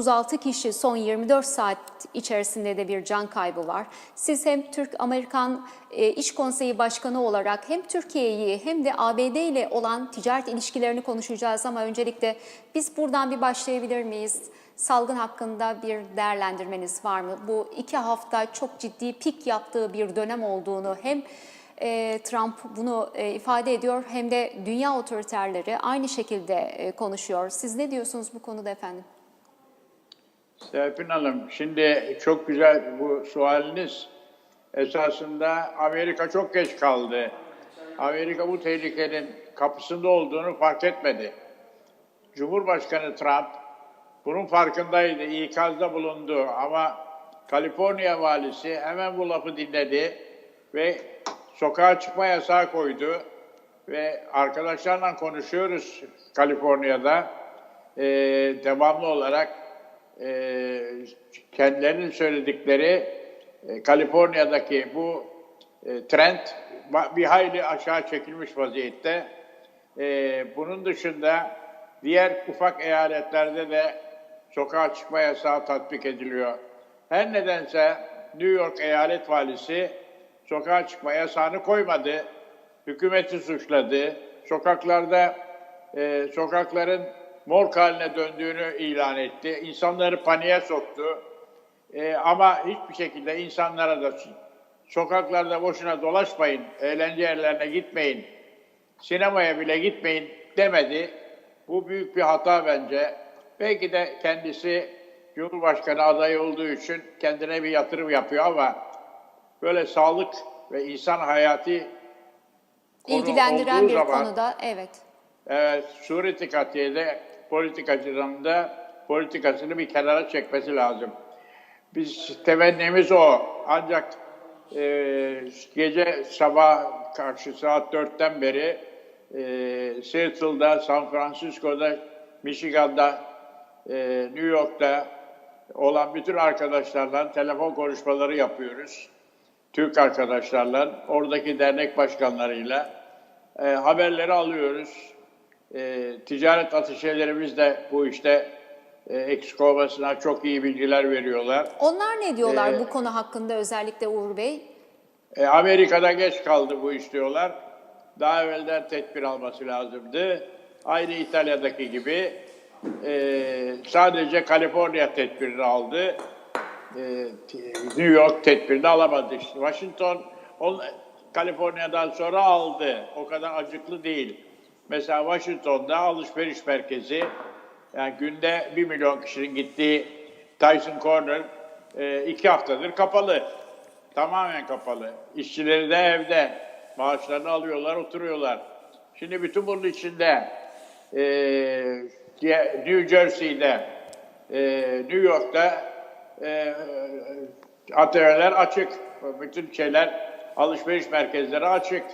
36 kişi son 24 saat içerisinde de bir can kaybı var. Siz hem Türk-Amerikan e, İş Konseyi Başkanı olarak hem Türkiye'yi hem de ABD ile olan ticaret ilişkilerini konuşacağız ama öncelikle biz buradan bir başlayabilir miyiz? Salgın hakkında bir değerlendirmeniz var mı? Bu iki hafta çok ciddi pik yaptığı bir dönem olduğunu hem e, Trump bunu e, ifade ediyor hem de dünya otoriterleri aynı şekilde konuşuyor. Siz ne diyorsunuz bu konuda efendim? Serpil Hanım, şimdi çok güzel bu sualiniz. Esasında Amerika çok geç kaldı. Amerika bu tehlikenin kapısında olduğunu fark etmedi. Cumhurbaşkanı Trump bunun farkındaydı, ikazda bulundu ama Kaliforniya valisi hemen bu lafı dinledi ve sokağa çıkma yasağı koydu ve arkadaşlarla konuşuyoruz Kaliforniya'da Ee, devamlı olarak e, kendilerinin söyledikleri e, Kaliforniya'daki bu e, trend bir hayli aşağı çekilmiş vaziyette. E, bunun dışında diğer ufak eyaletlerde de sokağa çıkma yasağı tatbik ediliyor. Her nedense New York eyalet valisi sokağa çıkma yasağını koymadı. Hükümeti suçladı. Sokaklarda e, sokakların morg haline döndüğünü ilan etti. İnsanları paniğe soktu. E, ama hiçbir şekilde insanlara da sokaklarda boşuna dolaşmayın, eğlence yerlerine gitmeyin, sinemaya bile gitmeyin demedi. Bu büyük bir hata bence. Belki de kendisi Cumhurbaşkanı adayı olduğu için kendine bir yatırım yapıyor ama böyle sağlık ve insan hayatı İlgilendiren bir zaman- konuda evet. Evet, Sureti Katiye'de politikacının da politikasını bir kenara çekmesi lazım. Biz temennimiz o. Ancak e, gece sabah karşı saat dörtten beri e, Seattle'da, San Francisco'da, Michigan'da, e, New York'ta olan bütün arkadaşlarla telefon konuşmaları yapıyoruz. Türk arkadaşlarla, oradaki dernek başkanlarıyla e, haberleri alıyoruz. E, ticaret ateşelerimiz de bu işte e, eksik olmasına çok iyi bilgiler veriyorlar. Onlar ne diyorlar Ee, bu konu hakkında özellikle Uğur Bey? E, Amerika'da geç kaldı bu iş diyorlar. Daha evvelden tedbir alması lazımdı. Aynı İtalya'daki gibi e, sadece Kaliforniya tedbirini aldı. E, New York tedbirini alamadı. İşte Washington on, Kaliforniya'dan sonra aldı. O kadar acıklı değil. Mesela Washington'da alışveriş merkezi yani günde bir milyon kişinin gittiği Tyson Corner e, iki haftadır kapalı. Tamamen kapalı. İşçileri de evde. Maaşlarını alıyorlar, oturuyorlar. Şimdi bütün bunun içinde e, New Jersey'de, e, New York'ta e, atölyeler açık. Bütün şeyler, alışveriş merkezleri açık.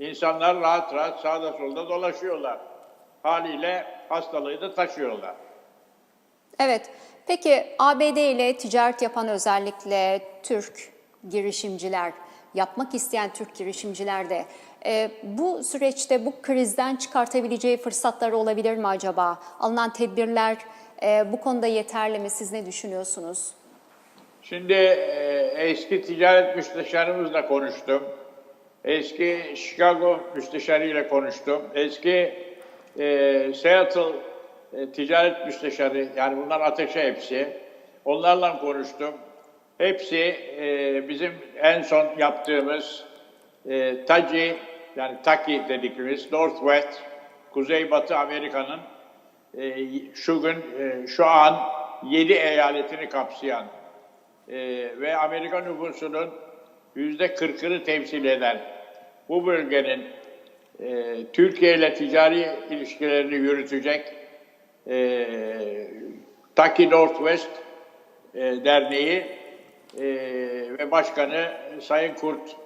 İnsanlar rahat rahat sağda solda dolaşıyorlar. Haliyle hastalığı da taşıyorlar. Evet. Peki ABD ile ticaret yapan özellikle Türk girişimciler, yapmak isteyen Türk girişimciler de e, bu süreçte bu krizden çıkartabileceği fırsatlar olabilir mi acaba? Alınan tedbirler e, bu konuda yeterli mi? Siz ne düşünüyorsunuz? Şimdi e, eski ticaret müsteşarımızla konuştum. Eski Chicago müsteşarıyla konuştum. Eski e, Seattle e, ticaret müsteşarı, yani bunlar ateşe hepsi. Onlarla konuştum. Hepsi e, bizim en son yaptığımız e, TACI, yani TAKI dedikimiz Northwest, Kuzeybatı Amerika'nın e, şu gün, e, şu an 7 eyaletini kapsayan e, ve Amerika nüfusunun yüzde kırkını temsil eden bu bölgenin e, Türkiye ile ticari ilişkilerini yürütecek e, Taki Northwest e, Derneği e, ve Başkanı Sayın Kurt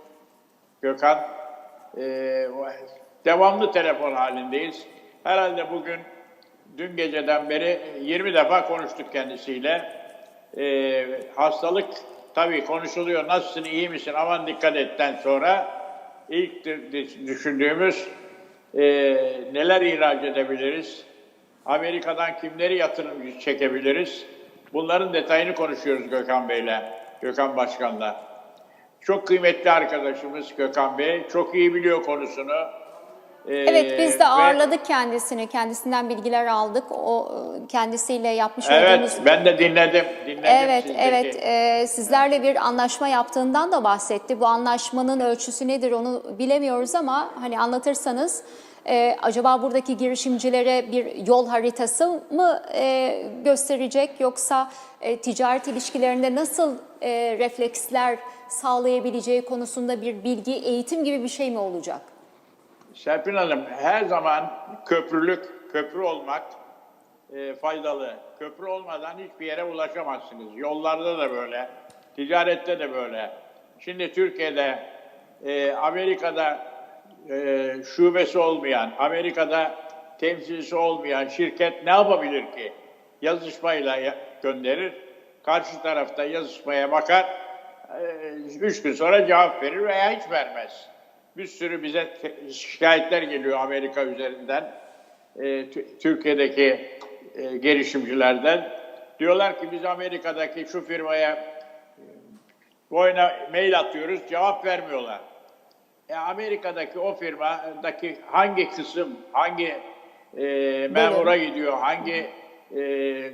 Gökhan e, devamlı telefon halindeyiz. Herhalde bugün dün geceden beri 20 defa konuştuk kendisiyle. E, hastalık tabii konuşuluyor. Nasılsın, iyi misin, aman dikkat etten sonra ilk düşündüğümüz e, neler ihraç edebiliriz? Amerika'dan kimleri yatırım çekebiliriz? Bunların detayını konuşuyoruz Gökhan Bey'le, Gökhan Başkan'la. Çok kıymetli arkadaşımız Gökhan Bey. Çok iyi biliyor konusunu. Ee, Evet biz de ve- ağırladık kendisini. Kendisinden bilgiler aldık. O e, kendisiyle yapmış Evet, olduğumuz ben de dinledim. dinledim Evet, sizdeki. evet. Ee, sizlerle bir anlaşma yaptığından da bahsetti. Bu anlaşmanın ölçüsü nedir onu bilemiyoruz ama hani anlatırsanız e, acaba buradaki girişimcilere bir yol haritası mı e, gösterecek yoksa e, ticaret ilişkilerinde nasıl e, refleksler sağlayabileceği konusunda bir bilgi, eğitim gibi bir şey mi olacak? Serpil Hanım her zaman köprülük, köprü olmak e, faydalı. Köprü olmadan hiçbir yere ulaşamazsınız. Yollarda da böyle, ticarette de böyle. Şimdi Türkiye'de, e, Amerika'da e, şubesi olmayan, Amerika'da temsilcisi olmayan şirket ne yapabilir ki? Yazışmayla ya- gönderir, karşı tarafta yazışmaya bakar, e, üç gün sonra cevap verir veya hiç vermez. Bir sürü bize şikayetler geliyor Amerika üzerinden, e, Tü- Türkiye'deki e, girişimcilerden. Diyorlar ki biz Amerika'daki şu firmaya e, boyuna mail atıyoruz, cevap vermiyorlar. E, Amerika'daki o firmadaki hangi kısım, hangi e, memura gidiyor, hangi e,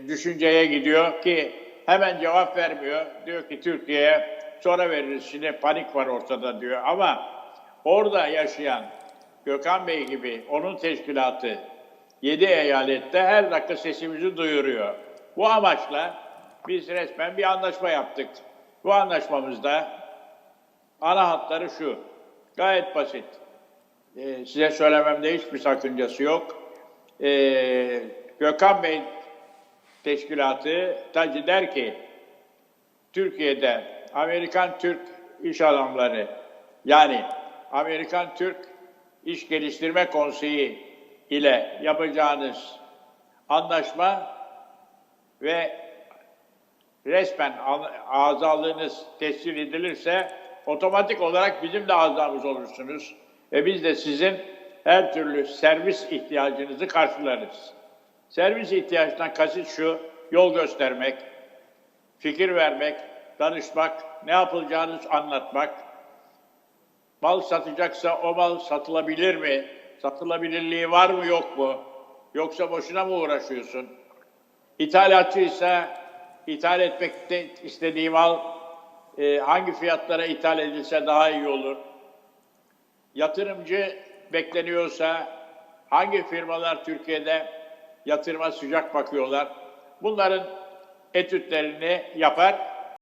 düşünceye gidiyor ki hemen cevap vermiyor. Diyor ki Türkiye'ye sonra veririz. Şimdi panik var ortada diyor. Ama orada yaşayan Gökhan Bey gibi onun teşkilatı 7 eyalette her dakika sesimizi duyuruyor. Bu amaçla biz resmen bir anlaşma yaptık. Bu anlaşmamızda Ana hatları şu. Gayet basit. Ee, size söylememde hiçbir sakıncası yok. Ee, Gökhan Bey teşkilatı Taci der ki Türkiye'de Amerikan Türk iş adamları yani Amerikan Türk İş Geliştirme Konseyi ile yapacağınız anlaşma ve resmen azalığınız tescil edilirse otomatik olarak bizim de azamız olursunuz. Ve biz de sizin her türlü servis ihtiyacınızı karşılarız. Servis ihtiyacından kasıt şu, yol göstermek, fikir vermek, danışmak, ne yapılacağını anlatmak. Mal satacaksa o mal satılabilir mi? Satılabilirliği var mı yok mu? Yoksa boşuna mı uğraşıyorsun? İthalatçıysa ithal etmekte istediği mal e, hangi fiyatlara ithal edilse daha iyi olur? Yatırımcı bekleniyorsa hangi firmalar Türkiye'de yatırıma sıcak bakıyorlar? Bunların etütlerini yapar